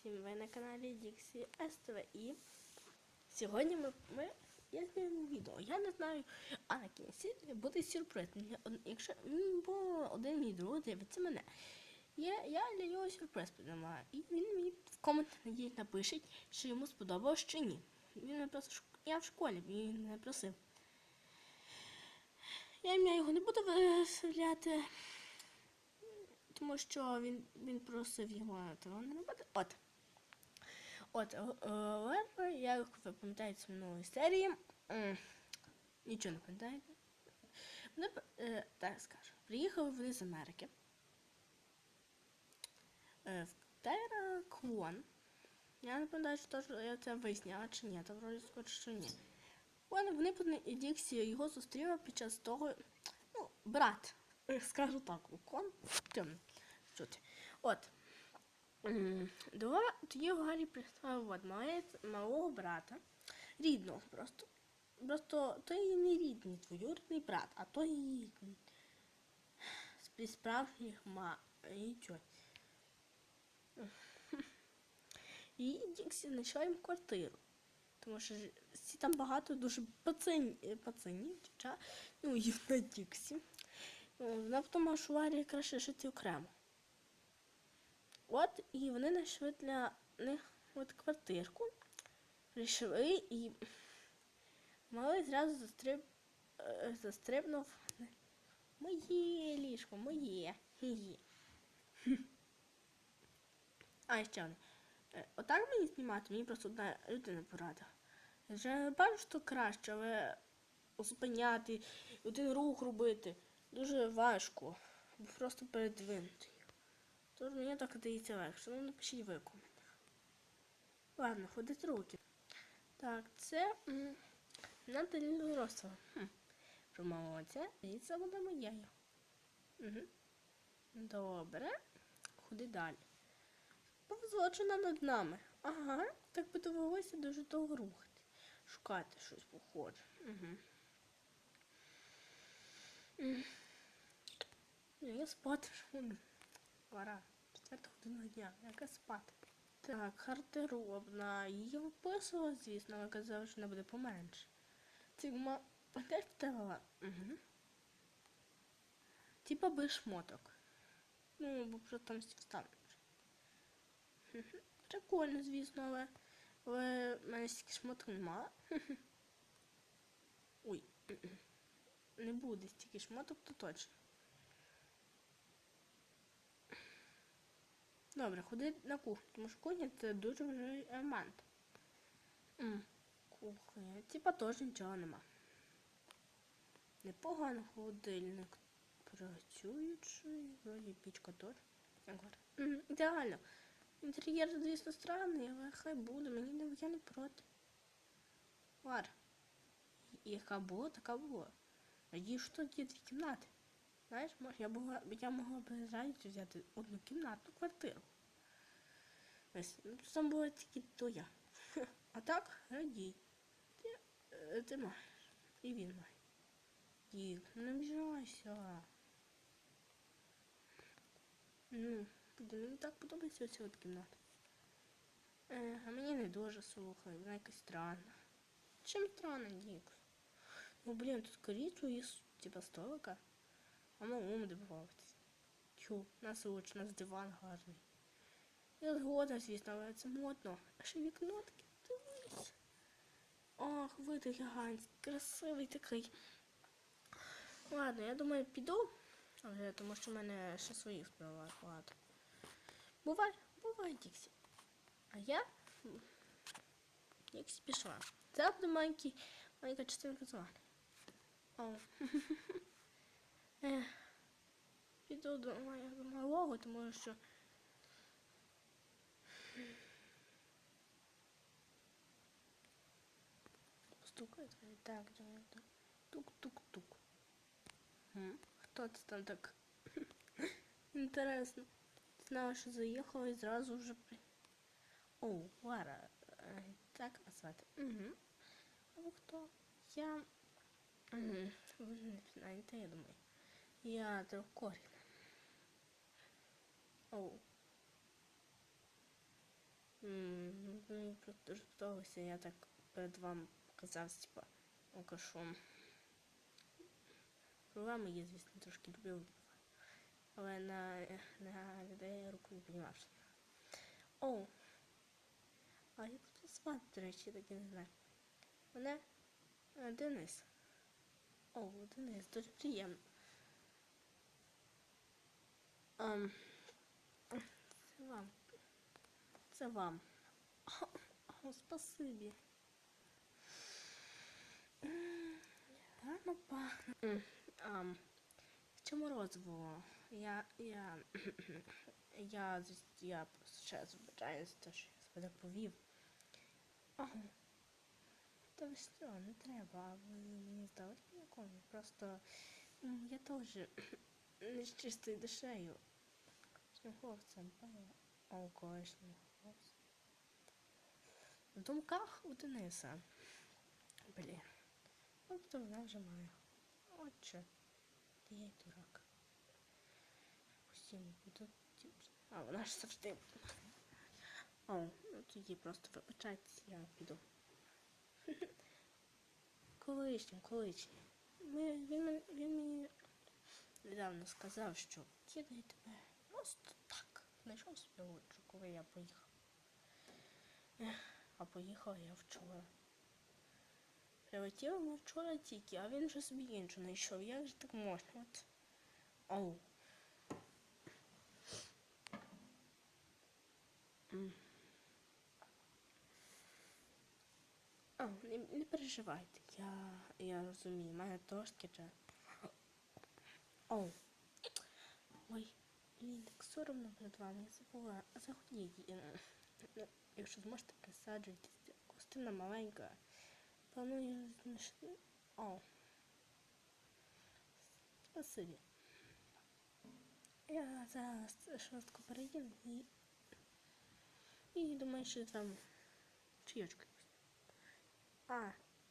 всім ви на каналі Діксі СТВ і сьогодні ми, ми я зніму відео. Я не знаю, а на кінці буде сюрприз. Якщо м, бо один мій друг дивиться мене. Я, я для нього сюрприз придумаю. І він мені в коментарі напише, чи йому сподобалось чи ні. Він не просив, в я в школі, він не просив. Я ім'я його не буду виставляти тому що він, він просив його того не робити. От. От, е, Лерва, як ви пам'ятаєте з минулої серії, нічого не пам'ятаєте. Вони, е, так скажу, приїхали вони з Америки. Е, в Тераклон. Я не пам'ятаю, що я це виясняла чи ні, та вроді скажу, що ні. Вони, по Діксі його зустріли під час того, ну, брат, скажу так, Лукон? От. До тоді Гаррі представив от малого брата, рідного просто. Просто той не рідний двоюрідний брат, а той м, з справжніх ма і тьоть. І Діксі знайшла їм квартиру. Тому що всі там багато дуже пацанів, пацанів, дівчат, ну і на Діксі. Вона тому, що Варі краще жити окремо. От, і вони знайшли для них от квартирку. Прийшли і малий зразу застриб, е, застрибнув. Моє ліжко, моє. Хі-хі. А, ще одне. Е, Отак мені знімати, мені просто одна людина порада. Я вже бачу, що краще, але зупиняти, один рух робити дуже важко. Просто передвинути. Тож мені так здається легше. Ну, напишіть ви в. Ладно, ходить руки. Так, це Наталі Росова. Хм. Промовила це, і це буде моя. Добре. Ходи далі. Повзочена над нами. Ага, так би довелося дуже довго рухати. Шукати щось похоже. Угу. Я спати. Пора. Четверта година дня. Яка спати? Так, гардеробна. Її виписувала, звісно, але казала, що вона буде поменше. Тігма, теж втягала. Угу. Типа без шмоток. Ну, бо вже там встануть. Прикольно, звісно, але, але в мене стільки шмоток нема. Ой. Не буде стільки шмоток, то точно. Добре, ходи на кухню, тому що кухня це дуже важливий елемент. Кухня. Типа теж нічого нема. Непогано холодильник. Працюючий. Вроді пічка теж. Ідеально. Інтер'єр, звісно, странний, але хай буде, мені не я не проти. Лар. Яка була, така була. Надіюсь, що тут є дві кімнати. Знаєш, я могла, я могла б з взяти одну кімнатну квартиру. Ну, там була тільки то я. А так, радій. Ти, е, ти маєш. І він має. Дік, не обіжайся. Ну, мені так подобається оця от кімната. Е, а мені не дуже слухай, вона якась странна. Чим странна, Дік? Ну, блін, тут коріцу і типа столика. А ми ум дивуватися. Тю, нас луч, нас диван гарний. Я згодна, звісно, але це модно. А ще вікно таке, дивись. Ох, вид гігантський, красивий такий. Ладно, я думаю, піду. Вже, тому що в мене ще своїх справ багато. Бувай, бувай, Діксі. А я Діксі пішла. Це буде маленька частинка з вами. О. Піду до моєго малого, тому що. Стукає твоє. Так, так. Тук-тук-тук. Хто це там так? Інтересно. Знала, що заїхала і зразу вже при. О, Лара. Е, Так вас звати. Угу. А ви хто? Я. Угу. Ви не знаєте, я думаю. Я Дракорін. Оу. Ну, просто дуже я так перед вами показав, типа, алкашом. Проблеми є, звісно, трошки люблю випивати. Але на, на людей я руку не піднімав. О! А як тебе звати, до речі, я так не знаю. Мене е, Денис. О, Денис, дуже приємно. Ам, це вам. Це вам. Спасибі. Гарно пахне. М, Ам, морозиво. Я, я, я, я просто ще звичайно те, що я себе повів. Та ви що, не треба, ви мені здалися нікому. Просто я теж не з чистою душею. Хлопцем, поняла? Хлопцем. В думках у Дениса. Блін. Тобто вона вже має. Отче. Ти й дурак. Постійно буду. А, вона ж завжди. О, ну тоді просто вибачайтесь, я піду. Колишнім, колишнім. Він, він мені недавно сказав, що кидає тебе просто так. Знайшов собі лучше, коли я поїхав. А поїхав я вчора. Прилетіла ми вчора тільки, а він вже собі іншу знайшов. Як же так можна? От. Оу. О, не, не переживайте, я, я розумію, в мене трошки. Оу. Ой, блін, так соромно перед вами, я забула. Заходіть. е, ну, Якщо зможете присаджуйтесь, гостина маленька. Планую знайшли. О. Спасибі. Я зараз швидко переїду і. І думаю, що там чайочку. А,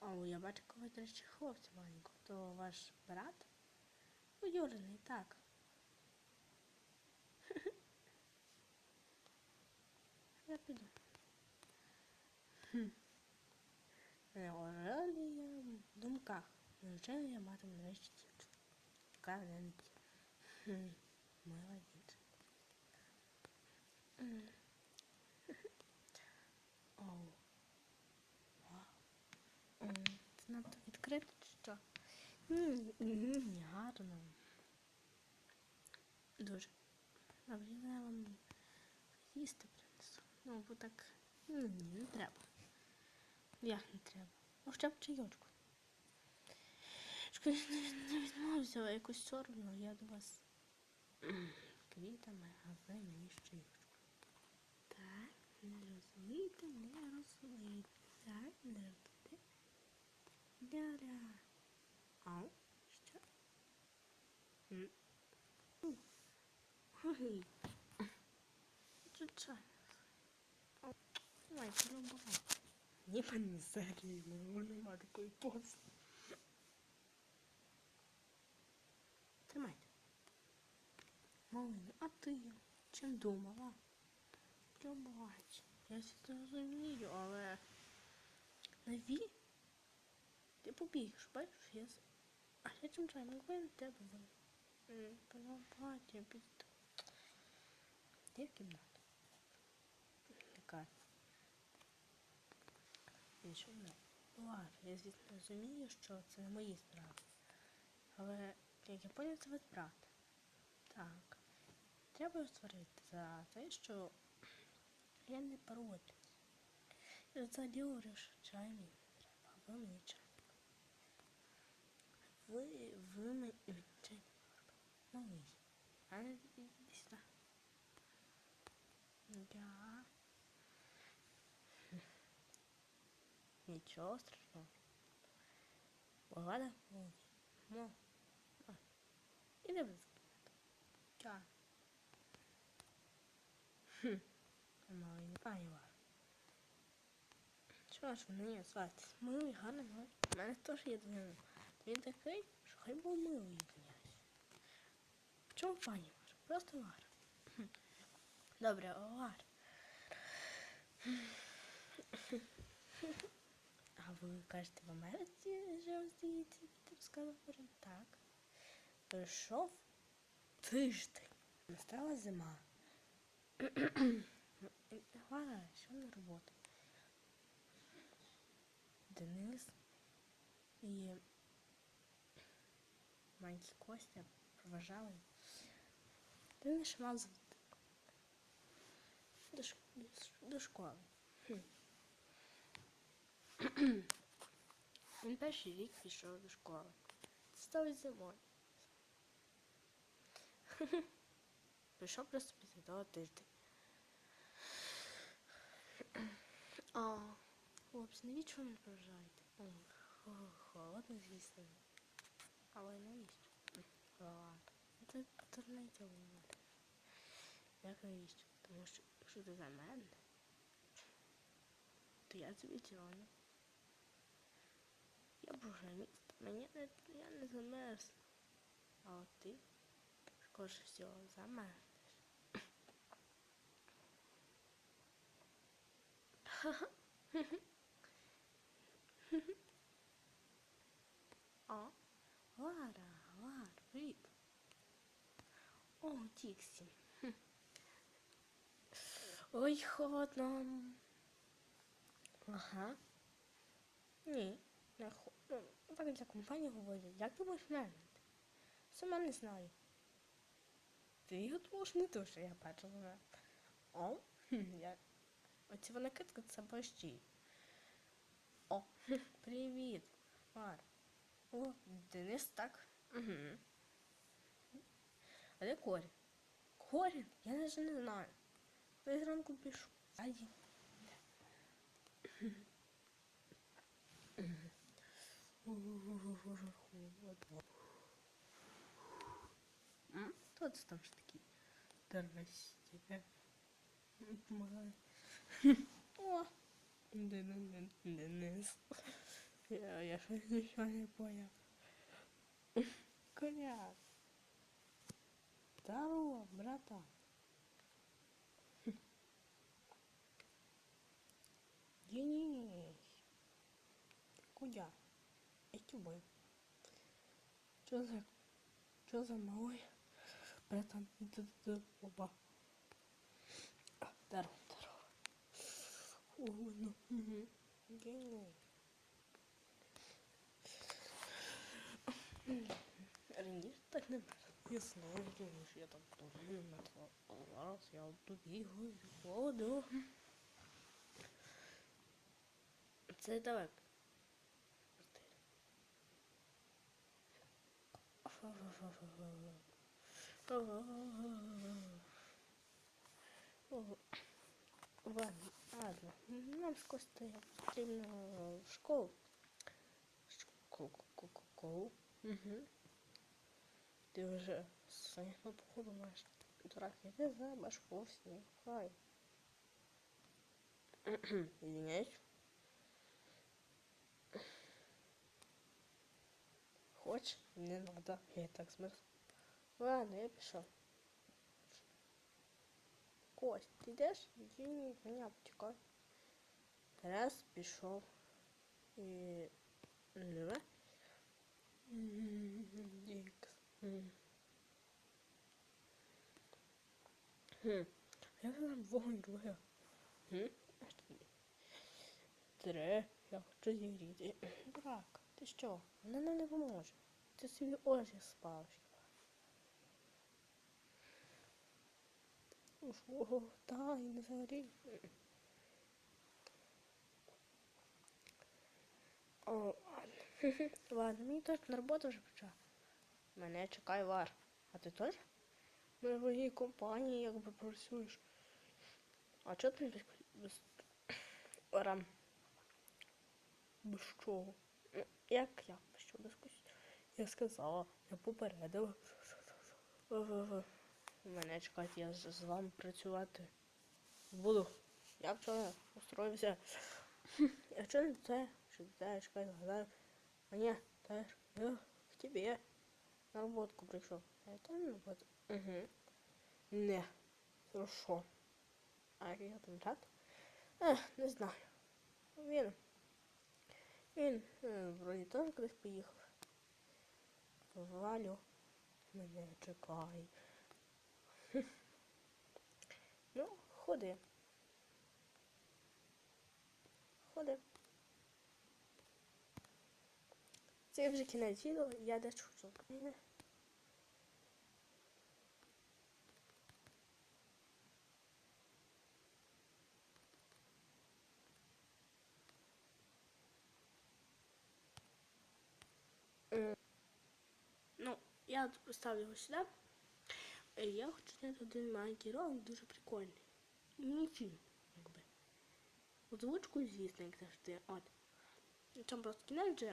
о, я бачу, коли до речі, хлопця маленького. То ваш брат? Уюрений, так. Я піду. Хм. Неужели я в думках? Неужели я матиму нарешті дівчину? Мене? Хм. Мила. Оу. Вау. Це надто відкрито що? Ні, ні, гарно. Дуже. Добре, я вам їсти. Ну, бо так. Ні, ні, не треба. Як не треба? Ну, хоча б чайочку. Шкода, не, відмовився, але якось соромно, я до вас квітами, а ви мені чайочку. Так, не розумієте, не розумієте. Так, не розумієте. Ля-ля. Ау, що? М. Ой. Звичайно. Ой, полюбила. Ні, пані Сергій, у мене нема такої пози. Тримайте. Малина, а ти чим думала? Пробач. Я це розумію, але наві? Ти побіг, бачиш, я. А я чим чай, могли на тебе. Пробач, я піду. Кімната? Яка? Нічого не. Ладно, я звісно розумію, що це не мої справи. Але, як я поняв, це ваш брат. Так. Треба створити за те, що я не проти. Я взагалі говорю, що чай мені не треба, а ви мені чай. Ви, ви мені чай не. Ну, ви. А не іди сюди. Я... Нічого страшного. Погана молодь. Ну, іди без кімнати. Ча. Хм. Малий. А, не важно. Що ж, мені звати? Милий, гарний, милий. У мене теж є двигун. Він такий, що хай був милий, князь. В чому пані ваш? Просто вар. Добре, вар. Ви кажете, в Америці жив, здається, ти сказав, так. Пройшов тиждень. Настала зима. Ладно, що на роботу. Денис і маленький Костя проважали. Денис мав до школи. Він перший рік пішов до школи. Стало зимою. Прийшов просто після того тиждень. А, хлопці, навіщо ви не проважаєте? Холодно, звісно. Але навіщо? Це дурниця говорить. Як навіщо? Тому що якщо ти за мене, то я тобі цього тягну. Я програміст, мені не, я не замерз. А от ти, скоріше всього, замерзнеш. А? Лара, Лара, привіт. О, Тіксі. Хм. Ой, холодно. Ага. Ні, не хо... Так для компанії говорять. Як можеш мерзнути? Сама не знаю. Ти його думаєш не що я бачила. О, хм, я... Оці вона китка це борщі. О, привіт, Мар. О, Денис так. Угу. А де Корін? Корін? Я навіть не знаю. Я зранку пішов. Ззаді. М? Хто це там ж такий? Здрасте. Помагай. О! Ден- Денис. Я, я щось нічого не поняв. Коняк. Здорово, братан. Денис. Куда? Эти бой. Чё за... Чё за малой? Братан, д-д-д, оба. А, Здорово, здорово. О, ну, угу. Раніше так не було. Я знаю, тому що я там теж не мертва. А зараз я тут бігаю, воду. Це далеко. Ладно, ладно. Нам з Костею потрібно в школу. Школу. Угу. Ти вже своїм походу я не знаю, башку всі. Хай. Извиняюсь. Хочешь? Не надо. Я так смысл. Ладно, я пішов. Кость, ти йдеш? Іди, мене почекай. Раз пішов. І... Не. Ікс. Хм. Же там вогонь двоє? Хм? Тре, я хочу зігріти. Дурак, ти що? Вона нам не поможе. Ти собі очі спалиш. О, та, і не загорій. О, ладно. ладно, мені на роботу вже почав. Мене чекає вар. А ти теж? Ми в моїй компанії якби працюєш. А чого ти без, без? Без чого? Як я? Без? Я сказала, я попередила. Мене чекають, я з, вами працювати буду. Я вчора устроївся. Я не це, що це, чекай, згадаю. А ні, теж, я к тебе на роботку прийшов. А я там на роботу. Угу. Не. Хорошо. А я там чат? Ех, не знаю. Він. Він е, вроді теж кудись поїхав. Валю, мене чекай. ну, ходи. Ходи. Це вже кінець відео, я дещо хочу зробити. М, Ну, я поставлю його сюди. Е, Я хочу зняти один маленький ролик, дуже прикольний. Міні-фільм, якби. Озвучку, звісно, як завжди. От. Там просто кінець.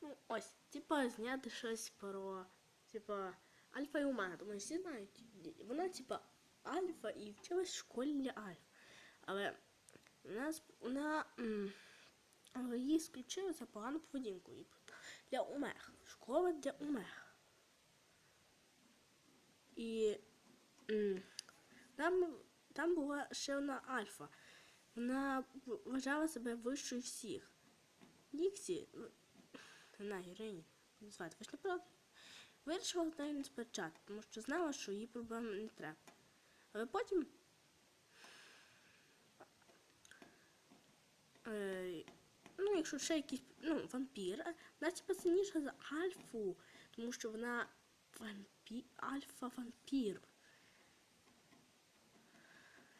Ну, ось, типа, зняти щось про, типа, Альфа і Омега. Думаю, всі знають. Вона, типа, Альфа і вчилась в школі для Альфа. Але у нас вона. її скрючили за погану поведінку. Для Омег. Школа для Омег. І там, там була ще одна Альфа. Вона вважала себе вищою всіх. Ніксі, ну, вона героїня, звати ваш неправда, вирішила з нею не сперечати, тому що знала, що їй проблем не треба. Але потім. Е, ну, якщо ще якийсь ну, вампір, а вона типа сильніша за Альфу, тому що вона вампі... альфа-вампір.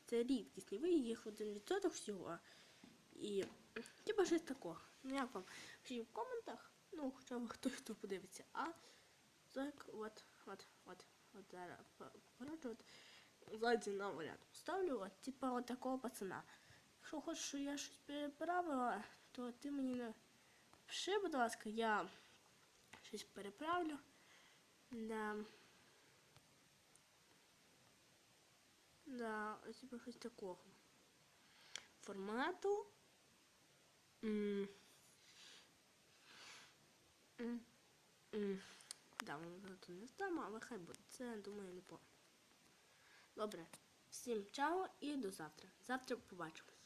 Це рідкісний. Ви їх один відсоток всього. І типа щось такого. Ну як вам? Пишіть в коментах. Ну, хоча б хто хто подивиться. А так, от, от, от, от зараз от ззаді на варіант поставлю, от, типа от такого пацана. Якщо хочеш, я щось переправила, то ти мені не пиши, будь ласка, я щось переправлю. Да. Да, типа щось такого. Формату. М. М. М. Да, воно тут не стамо, але хай буде. Це, думаю, не по. Добре. Всім чао і до завтра. Завтра побачимось.